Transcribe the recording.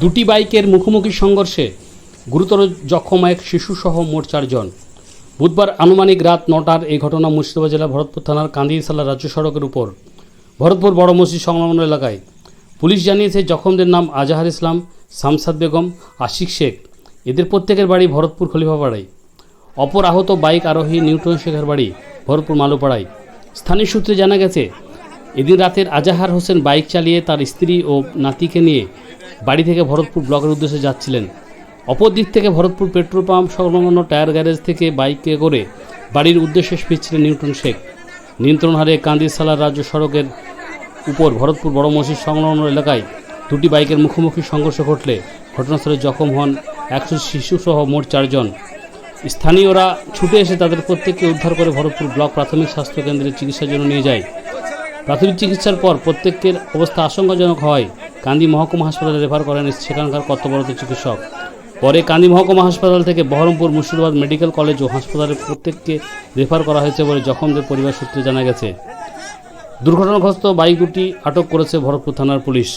দুটি বাইকের মুখোমুখি সংঘর্ষে গুরুতর জখম এক শিশুসহ মোট চারজন। বুধবার আনুমানিক রাত নটার এই ঘটনা মুর্শিদাবাদ জেলা ভরতপুর থানার কান্দিরসালা রাজ্য সড়কের উপর। ভরতপুর বড় মসজিদ সংলগ্ন এলাকায় পুলিশ জানিয়েছে জখমদের নাম আজাহার ইসলাম, শামসাদ বেগম, আশিক শেখ। এদের প্রত্যেকের বাড়ি ভরতপুর খলিফাপাড়ায়। অপর আহত বাইক আরোহী নিউটন শেখের বাড়ি ভরতপুর মালুপাড়ায়। স্থানীয় সূত্রে জানা গেছে এদিন রাতের আজাহার হোসেন বাইক চালিয়ে তার স্ত্রী ও নাতিকে নিয়ে বাড়ি থেকে ভরতপুর ব্লকের উদ্দেশ্যে যাচ্ছিলেন। অপরদিক থেকে ভরতপুর পেট্রোল পাম্প সংলগ্ন টায়ার গ্যারেজ থেকে বাইকে করে বাড়ির উদ্দেশ্যে ফিরছিলেন নিউটন শেখ। নিয়ন্ত্রণ হারে কান্দিরসালার রাজ্য সড়কের উপর ভরতপুর বড় মসজিদ সংলগ্ন এলাকায় দুটি বাইকের মুখোমুখি সংঘর্ষ ঘটলে ঘটনাস্থলে জখম হন একশো শিশুসহ মোট চারজন। স্থানীয়রা ছুটে এসে তাদের প্রত্যেককে উদ্ধার করে ভরতপুর ব্লক প্রাথমিক স্বাস্থ্য কেন্দ্রে চিকিৎসার জন্য নিয়ে যায়। প্রাথমিক চিকিৎসার পর প্রত্যেকের অবস্থা আশঙ্কাজনক হয়। কান্দি মহকুমা হাসপাতালে রেফার করেন সেখানকার কর্তব্যরত চিকিৎসক। পরে কান্দি মহকুমা হাসপাতাল থেকে বহরমপুর মুর্শিদাবাদ মেডিকেল কলেজ ও হাসপাতালে প্রত্যেককে রেফার করা হয়েছে বলে জখমদের পরিবার সূত্রে জানা গেছে। দুর্ঘটনাগ্রস্ত বাইক দুটি আটক করেছে ভরতপুর থানার পুলিশ।